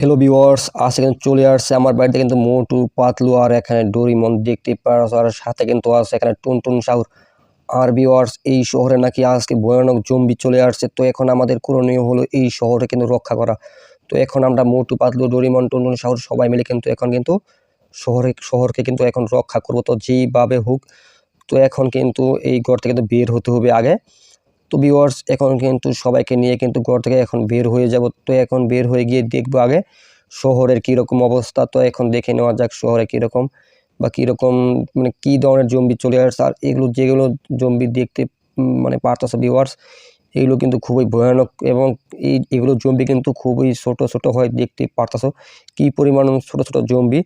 Hello viewers আজকে কিন্তু চলে আসছে আমার বাড়িতে কিন্তু মোটু, পাতলু আর এখানে ডোরিমন দেখতে পারছ, আর সাথে কিন্তু আছে এখানে টুনটুন শাহুর আর ভিউয়ার্স এই শহরে নাকি আজকে ভয়ানক জম্বি চলে আসছে, তো এখন আমাদের করণীয় হলো এই শহরে কিন্তু রক্ষা করা। তো এখন আমরা মোটু, পাতলু, ডোরিমন, টুনটুন শাহুর সবাই মিলে কিন্তু এখন কিন্তু শহরে, শহরকে কিন্তু এখন রক্ষা করব। তো যেইভাবে হোক, তো এখন কিন্তু এই ঘর থেকে কিন্তু বের হতে হবে আগে। তো ভিউয়ার্স এখন কিন্তু সবাইকে নিয়ে কিন্তু ঘর থেকে এখন বের হয়ে যাব। তো এখন বের হয়ে গিয়ে দেখব আগে শহরের কীরকম অবস্থা। তো এখন দেখে নেওয়া যাক শহরে কীরকম বা কীরকম মানে কী ধরনের জম্বি চলে আসছে। আর এগুলো, যেগুলো জম্বি দেখতে মানে পারতেছে ভিউয়ার্স এগুলো কিন্তু খুবই ভয়ানক এবং এই, এগুলো জম্বি কিন্তু খুবই ছোট ছোট হয় দেখতে পারতেছো কী পরিমাণ ছোট ছোট জম্বি।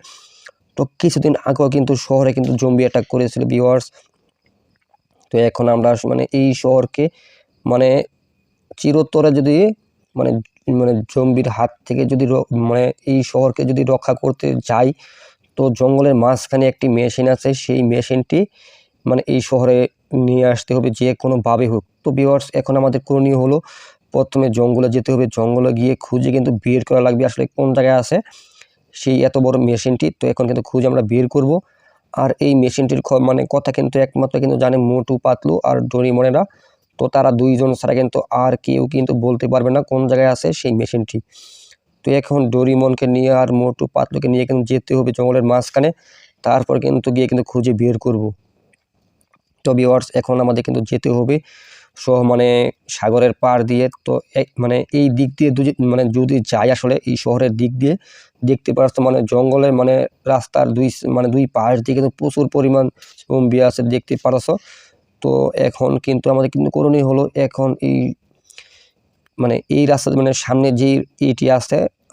তো কিছুদিন আগেও কিন্তু শহরে কিন্তু জম্বি অ্যাটাক করেছিল ভিউয়ার্স তো এখন আমরা মানে এই শহরকে মানে চিরতরে যদি মানে মানে জম্বির হাত থেকে যদি মানে এই শহরকে যদি রক্ষা করতে যাই, তো জঙ্গলের মাঝখানে একটি মেশিন আছে, সেই মেশিনটি মানে এই শহরে নিয়ে আসতে হবে যে কোনোভাবে হোক। তো ভিউয়ার্স এখন আমাদের করণীয় হলো প্রথমে জঙ্গলে যেতে হবে। জঙ্গলে গিয়ে খুঁজে কিন্তু বের করা লাগবে আসলে কোন জায়গায় আছে সেই এত বড় মেশিনটি। তো এখন কিন্তু খুঁজে আমরা বের করব। আর এই মেশিনটির মানে কথা কিন্তু একমাত্র কিন্তু জানে মোটু, পাতলু আর ডোরিমনেরা তো তারা দুইজন ছাড়া কিন্তু আর কেউ কিন্তু বলতে পারবে না কোন জায়গায় আছে সেই মেশিনটি। তো এখন ডোরিমনকে নিয়ে আর মোটু, পাতলুকে নিয়ে কিন্তু যেতে হবে জঙ্গলের মাঝখানে। তারপর কিন্তু গিয়ে কিন্তু খুঁজে বের করব। তো বিওয়ার্স এখন আমাদের কিন্তু যেতে হবে। সহ মানে সাগরের পার দিয়ে, তো মানে এই দিক দিয়ে মানে যদি যাই আসলে এই শহরের দিক দিয়ে, দেখতে পাচ্ছ মানে জঙ্গলের মানে রাস্তার দুই মানে দুই পাশ দিয়ে কিন্তু প্রচুর পরিমাণ জম্বি আছে দেখতে পারছ তো এখন কিন্তু আমাদের কিন্তু করণীয় হলো এখন এই মানে এই রাস্তা মানে সামনে যে এটি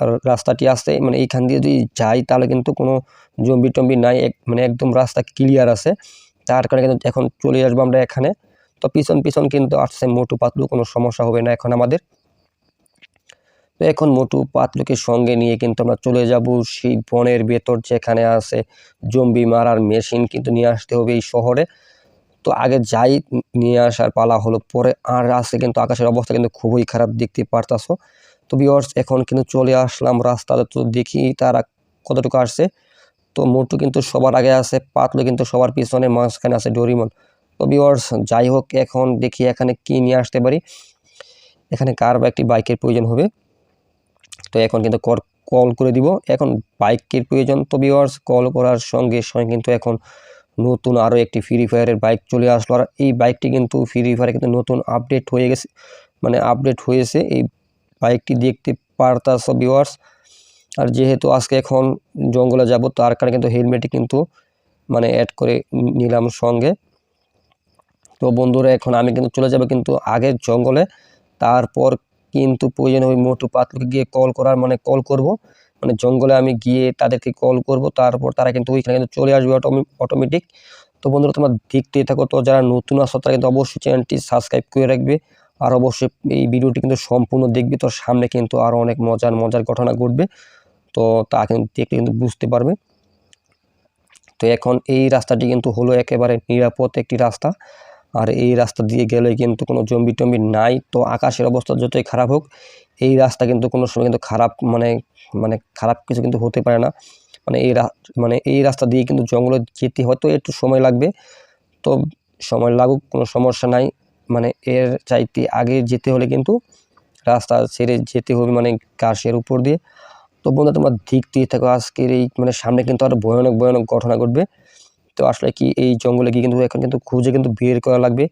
আর রাস্তাটি আছে মানে এইখান দিয়ে যদি যাই তাহলে কিন্তু কোনো জম্বি টম্বি নাই মানে একদম রাস্তা ক্লিয়ার আছে। তার কারণে কিন্তু এখন চলে আসব আমরা এখানে। তো পিছন পিছন কিন্তু আসছে মোটু পাতলু, কোনো সমস্যা হবে না এখন আমাদের। তো এখন মোটু পাতলুকে সঙ্গে নিয়ে কিন্তু আমরা চলে যাব সেই বনের ভেতর যেখানে আছে জম্বি মারার মেশিন কিন্তু নিয়ে আসতে হবে এই শহরে। তো আগে যাই, নিয়ে আসার পালা হলো, পরে আর আসছে কিন্তু আকাশের অবস্থা কিন্তু খুবই খারাপ, দেখতে পারতাছো। তো বিয়ার্স এখন কিন্তু চলে আসলাম রাস্তাতে, তো দেখি তারা কতটুকু আসছে। তো মোটু কিন্তু সবার আগে আছে, পাতলু কিন্তু সবার পিছনে, মাঝখানে আছে ডোরিমন। তো বিয়ার্স যাই হোক, এখন দেখি এখানে কি নিয়ে আসতে পারি। এখানে কার বা একটি বাইকের প্রয়োজন হবে। তো এখন কিন্তু কর কল করে দিব। এখন বাইকের প্রয়োজন তো বিওয়ার্স কল করার সঙ্গে সঙ্গে কিন্তু এখন নতুন আরও একটি ফ্রি ফায়ারের বাইক চলে আসলো। আর এই বাইকটি কিন্তু ফ্রি ফায়ারে কিন্তু নতুন আপডেট হয়ে গেছে মানে আপডেট হয়েছে। এই বাইকটি দেখতে পারতাছ বিওয়ার্স আর যেহেতু আজকে এখন জঙ্গলে যাব, তার কারণে কিন্তু হেলমেটে কিন্তু মানে অ্যাড করে নিলাম সঙ্গে। তো বন্ধুরা, এখন আমি কিন্তু চলে যাব কিন্তু আগে জঙ্গলে। তারপর কিন্তু প্রয়োজন ওই মোটু পাতলুকে গিয়ে কল করার মানে কল করব। মানে জঙ্গলে আমি গিয়ে তাদেরকে কল করব, তারপর তারা কিন্তু ওইখানে কিন্তু চলে আসবে অটোমেটিক তো বন্ধুরা, তোমরা দেখতেই থাকো তো, যারা নতুন আসো তারা কিন্তু অবশ্যই চ্যানেলটি সাবস্ক্রাইব করে রাখবে। আর অবশ্যই এই ভিডিওটি কিন্তু সম্পূর্ণ দেখবে তো, সামনে কিন্তু আরও অনেক মজার মজার ঘটনা ঘটবে। তো তা কিন্তু দেখলে কিন্তু বুঝতে পারবে। তো এখন এই রাস্তাটি কিন্তু হলো একেবারে নিরাপদ একটি রাস্তা। আর এই রাস্তা দিয়ে গেলে কিন্তু কোনো জম্বি টম্বি নাই। তো আকাশের অবস্থা যতই খারাপ হোক, এই রাস্তা কিন্তু কোনো সময় কিন্তু খারাপ মানে মানে খারাপ কিছু কিন্তু হতে পারে না। মানে এই মানে এই রাস্তা দিয়ে কিন্তু জঙ্গলে যেতে হয়তো একটু সময় লাগবে। তো সময় লাগুক, কোনো সমস্যা নাই। মানে এর চাইতে আগে যেতে হলে কিন্তু রাস্তা ছেড়ে যেতে হবে মানে ঘাসের উপর দিয়ে। তো বন্ধু তোমরা দেখতেই থাকো আজকের এই মানে সামনে কিন্তু আরও ভয়ানক ভয়ানক ঘটনা ঘটবে। তো আসলে কি এই জঙ্গলে গিয়ে কিন্তু এখন কিন্তু খুঁজে কিন্তু বের করা লাগবে।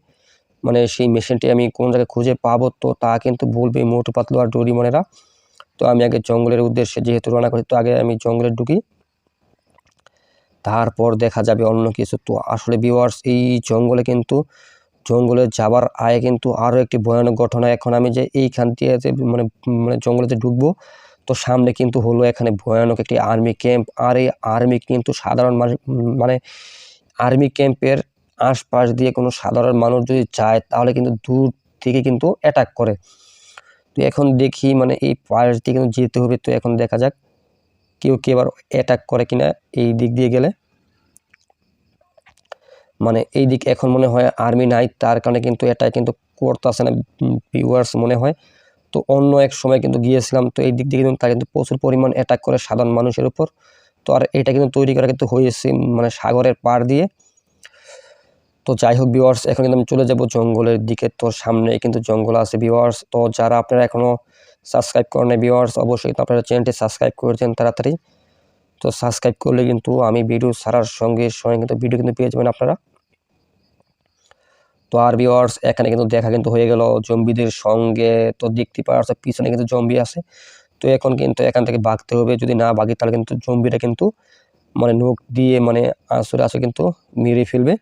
মানে সেই মেশিনটি আমি কোন জায়গায় খুঁজে পাবো তো তা কিন্তু বলবে মোটু পাতলু আর ডোরিমনেরা। তো আমি আগে জঙ্গলের উদ্দেশ্যে যেহেতু রান্না করি, তো আগে আমি জঙ্গলে ঢুকি। তারপর দেখা যাবে অন্য কিছু। তো আসলে ভিউয়ার্স এই জঙ্গলে কিন্তু, জঙ্গলে যাবার আগে কিন্তু আরও একটি ভয়ানক ঘটনা। এখন আমি যে এইখান দিয়ে মানে মানে জঙ্গলেতে ঢুকবো তো সামনে কিন্তু হলো এখানে ভয়ানক একটি আর্মি ক্যাম্প আর এই আর্মি কিন্তু সাধারণ মানুষ মানে আর্মি ক্যাম্পের আশপাশ দিয়ে কোনো সাধারণ মানুষ যদি যায়, তাহলে কিন্তু দূর থেকে কিন্তু অ্যাটাক করে। তো এখন দেখি মানে এই পাশ দিয়ে কিন্তু যেতে হবে, তো এখন দেখা যাক কেউ কে এবার অ্যাটাক করে কিনা এই দিক দিয়ে গেলে। মানে এই দিক এখন মনে হয় আর্মি নাই, তার কারণে কিন্তু এটা কিন্তু করতেছে না ভিউয়ার্স মনে হয়। তো অন্য এক সময় কিন্তু গিয়েছিলাম, তো এই দিক দিয়ে কিন্তু তারা কিন্তু প্রচুর পরিমাণ অ্যাটাক করে সাধারণ মানুষের উপর। তো আর এটা কিন্তু তৈরি করা কিন্তু হয়েছে মানে সাগরের পাড় দিয়ে। তো যাই হোক ভিওয়ার্স এখন কিন্তু আমি চলে যাব জঙ্গলের দিকে। তো সামনে কিন্তু জঙ্গল আছে ভিওয়ার্স তো যারা আপনারা এখনও সাবস্ক্রাইব করেন ভিওয়ার্স অবশ্যই তো আপনারা চ্যানেলটি সাবস্ক্রাইব করেছেন তাড়াতাড়ি। তো সাবস্ক্রাইব করলে কিন্তু আমি ভিডিও ছাড়ার সঙ্গে সঙ্গে কিন্তু ভিডিও কিন্তু পেয়ে যাবেন আপনারা। তো আর ভিওয়ার্স এখানে কিন্তু দেখা কিন্তু হয়ে গেল জম্বিদের সঙ্গে। তো দেখতে পাওয়া পিছনে কিন্তু জম্বি আছে। তো এখন কিন্তু এখান থেকে বাঘতে হবে। যদি না বাঘি তাহলে কিন্তু জম্বিটা কিন্তু মানে নখ দিয়ে মানে আসলে আসে কিন্তু মেরে ফেলবে।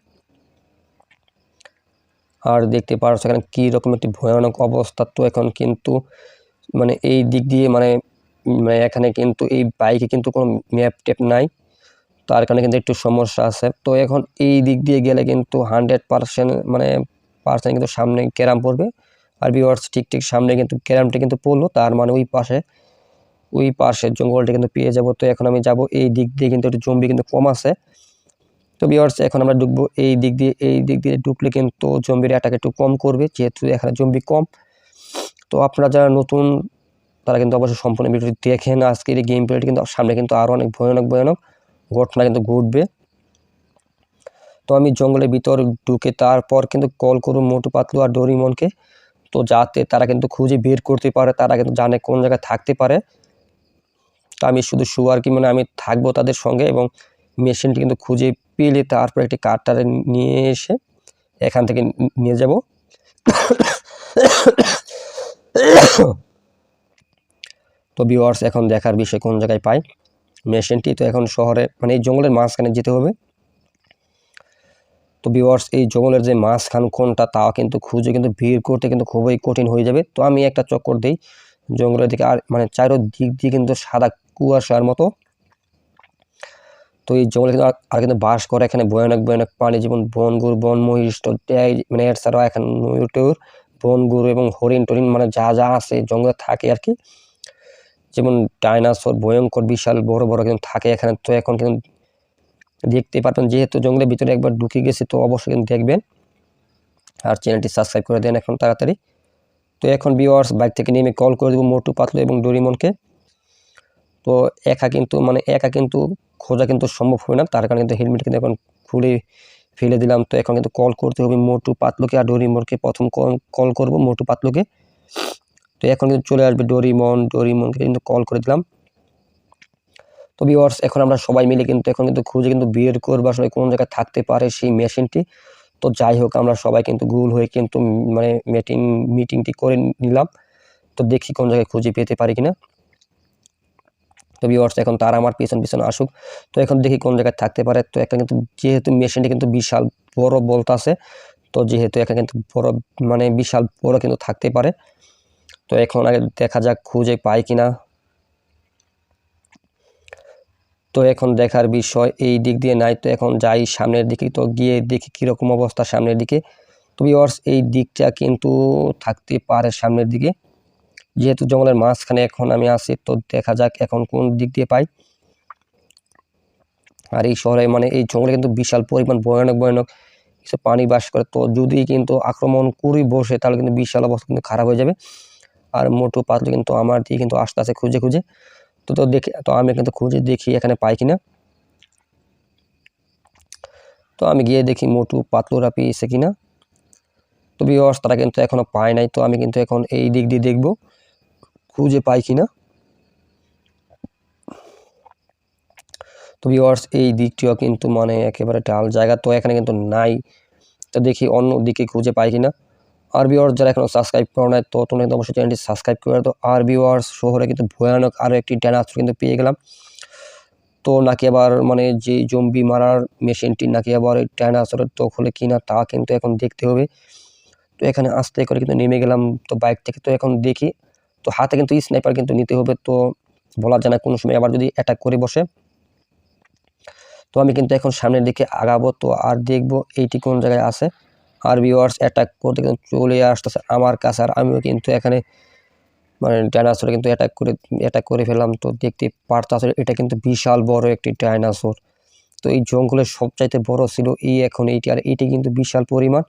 আর দেখতে পারছ এখানে কী রকম একটি ভয়ানক অবস্থা। তো এখন কিন্তু মানে এই দিক দিয়ে মানে মানে এখানে কিন্তু এই বাইকে কিন্তু কোনো ম্যাপ ট্যাপ নাই। তার কারণে কিন্তু একটু সমস্যা আছে। তো এখন এই দিক দিয়ে গেলে কিন্তু হান্ড্রেড পার্সেন্ট মানে পার্সেন্ট কিন্তু সামনে ক্যারাম পড়বে। আর বিওয়ার্স ঠিক ঠিক সামনে কিন্তু ক্যারামটা কিন্তু পড়ল, তার মানে ওই পাশে, ওই পাশের জঙ্গলটা কিন্তু পেয়ে যাব। তো এখন আমি যাব এই দিক দিয়ে কিন্তু একটু জম্বি কিন্তু কম আছে। তো বিয়ার্স এখন আমরা ঢুকবো এই দিক দিয়ে, এই দিক দিয়ে ঢুকলে কিন্তু জম্বির অ্যাটাক একটু কম করবে, যেহেতু এখানে জম্বি কম। তো আপনারা যারা নতুন, তারা কিন্তু অবশ্যই সম্পূর্ণ ভিডিওটি দেখেন। আজকের এই গেম প্লেটি কিন্তু সামনে কিন্তু আরও অনেক ভয়ানক ভয়ানক। ঘটনা কিন্তু ঘটবে। তো আমি জঙ্গলের ভিতর ঢুকে তারপর কিন্তু কল করুন মোটু পাতলু আর ডোরিমনকে। তো যাতে তারা কিন্তু খুঁজে বের করতে পারে, তারা কিন্তু জানে কোন জায়গায় থাকতে পারে। তো আমি শুধু শুয়ার কি মানে আমি থাকব তাদের সঙ্গে এবং মেশিনটি কিন্তু খুঁজে পেলে তারপর একটি কাঠটারে নিয়ে এসে এখান থেকে নিয়ে যাব। তো ভিওয়ার্স এখন দেখার বিষয় কোন জায়গায় পাই। মেশিনটি তো এখন শহরে মানে এই জঙ্গলের মাঝখানে যেতে হবে। তো ভিওয়ার্স এই জঙ্গলের যে মাঝখান কোনটা তাও কিন্তু খুঁজে কিন্তু ভিড় করতে কিন্তু খুবই কঠিন হয়ে যাবে। তো আমি একটা চক্কর দিই, জঙ্গলের দিকে, আর মানে চারো দিক দিয়ে কিন্তু সাদা কুয়াশার মতো। তো এই জঙ্গলে কিন্তু আর কিন্তু বাস করে এখানে ভয়ানক ভয়ানক প্রাণী, যেমন বন বনগুর বন মহিষ, তো মানে এছাড়াও এখন ময়ূর টয়ূর বনগুর এবং হরিণ টরিণ মানে যা যা আছে জঙ্গলে থাকে আর কি। যেমন ডাইনাসোর ভয়ঙ্কর, বিশাল, বড় বড় কিন্তু থাকে এখানে। তো এখন কিন্তু দেখতে পারবেন, যেহেতু জঙ্গলের ভিতরে একবার ঢুকে গেছে, তো অবশ্যই কিন্তু দেখবেন। আর চ্যানেলটি সাবস্ক্রাইব করে দেন এখন তাড়াতাড়ি। তো এখন বিওয়ার্স বাইক থেকে নেমে কল করে দেবো মোটু পাতলু এবং ডোরিমনকে। তো একা কিন্তু মানে একা কিন্তু খোঁজা কিন্তু সম্ভব হবে না, তার কারণে কিন্তু হেলমেট কিন্তু এখন খুলে ফেলে দিলাম। তো এখন কিন্তু কল করতে হবে মোটু পাতলুকে আর ডোরিমনকে। প্রথম কল করব মোটু পাতলুকে। তো এখন কিন্তু চলে আসবে ডোরিমন, ডোরিমনকে কিন্তু কল করে দিলাম। তো বিওয়ার্স এখন আমরা সবাই মিলে কিন্তু, এখন কিন্তু খুঁজে কিন্তু বের করব, আসলে কোন জায়গায় থাকতে পারে সেই মেশিনটি। তো যাই হোক, আমরা সবাই কিন্তু গুল হয়ে কিন্তু মানে মিটিং মিটিংটি করে নিলাম। তো দেখি কোন জায়গায় খুঁজে পেতে পারি কিনা। তো ভিওয়ার্স এখন তার আমার পিছন পিছন আসুক। তো এখন দেখি কোন জায়গায় থাকতে পারে। তো একটা কিন্তু, যেহেতু মেশিনটি কিন্তু বিশাল বড় বলতে আছে, তো যেহেতু এখানে কিন্তু বড় মানে বিশাল বড় কিন্তু থাকতে পারে। তো এখন আগে দেখা যাক খুঁজে পাই কিনা। তো এখন দেখার বিষয় এই দিক দিয়ে নাই, তো এখন যাই সামনের দিকে, তো গিয়ে দেখি কীরকম অবস্থা সামনের দিকে। তো ভিওয়ার্স এই দিকটা কিন্তু থাকতে পারে সামনের দিকে। যেহেতু জঙ্গলের মাঝখানে এখন আমি আছি, তো দেখা যাক এখন কোন দিক দিয়ে পাই। আর এই শহরে মানে এই জঙ্গলে কিন্তু বিশাল পরিমাণ ভয়ানক ভয়ানক কিছু পানি বাস করে। তো যদি কিন্তু আক্রমণ করি বসে, তাহলে কিন্তু বিশাল অবস্থা কিন্তু খারাপ হয়ে যাবে। আর মোটু পাতলু কিন্তু আমার দিয়ে কিন্তু আস্তে আস্তে খুঁজে খুঁজে। তো তো দেখে, তো আমি কিন্তু খুঁজে দেখি এখানে পাই কিনা। তো আমি গিয়ে দেখি মোটু পাতলুরা পেয়েছে কিনা। তো বিহস তারা কিন্তু এখনও পায় নাই, তো আমি কিন্তু এখন এই দিক দিয়ে দেখব খুঁজে পাই কিনা। তো ভিওয়ার্স এই দিকটিও কিন্তু মানে একেবারে ডাল জায়গা, তো এখানে কিন্তু নাই। তো দেখি অন্য দিকে খুঁজে পাই কিনা। আর ভিওয়ার্স যারা এখনও সাবস্ক্রাইব করে নাই, তো তোমরা কিন্তু অবশ্যই চ্যানেলটি সাবস্ক্রাইব করে তো আর ভিওয়ার্স শহরে কিন্তু ভয়ানক আরও একটি ডানাস্ত্র কিন্তু পেয়ে গেলাম। তো নাকি আবার মানে যে জম্বি মারার মেশিনটি নাকি আবার এই ডাইনাসরের তো হলে কিনা তা কিন্তু এখন দেখতে হবে। তো এখানে আস্তে করে কিন্তু নেমে গেলাম, তো বাইক থেকে তো এখন দেখি। তো হাতে কিন্তু স্নাইপার কিন্তু নিতে হবে, তো বলা যায় না কোনো সময় আবার যদি অ্যাটাক করে বসে। তো আমি কিন্তু এখন সামনের দিকে আগাবো, তো আর দেখব এইটি কোন জায়গায় আছে। আর ভিওয়ার্স অ্যাটাক করতে কিন্তু চলে আসতেছে আমার কাছে। আর আমিও কিন্তু এখানে মানে ডাইনাসোর কিন্তু অ্যাটাক করে অ্যাটাক করে ফেললাম। তো দেখতে পারতো আসলে এটা কিন্তু বিশাল বড় একটি ডাইনাসোর তো এই জঙ্গলের সবচাইতে বড় ছিল এই এখন এইটি। আর এটি কিন্তু বিশাল পরিমাণ।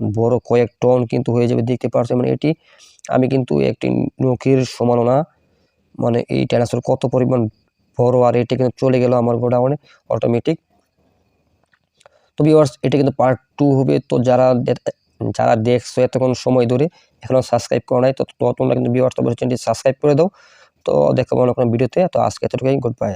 বড় কয়েক টন কিন্তু হয়ে যাবে দেখতে পারছ। মানে এটি আমি কিন্তু একটি নখের সমানও না মানে এই ডাইনোসর কত পরিমাণ বড়। আর এটি কিন্তু চলে গেল আমার গোডাউনে। অটোমেটিক তো ভিওয়ার্স এটা কিন্তু পার্ট টু হবে। তো যারা যারা দেখছ এতক্ষণ সময় ধরে এখনও সাবস্ক্রাইব করো নাই, তো তোমরা কিন্তু ভিওয়ার্স অবশ্যই সাবস্ক্রাইব করে দাও। তো দেখো অন্য কোনো ভিডিওতে তো। আজকে এতটুকুই গুড বাই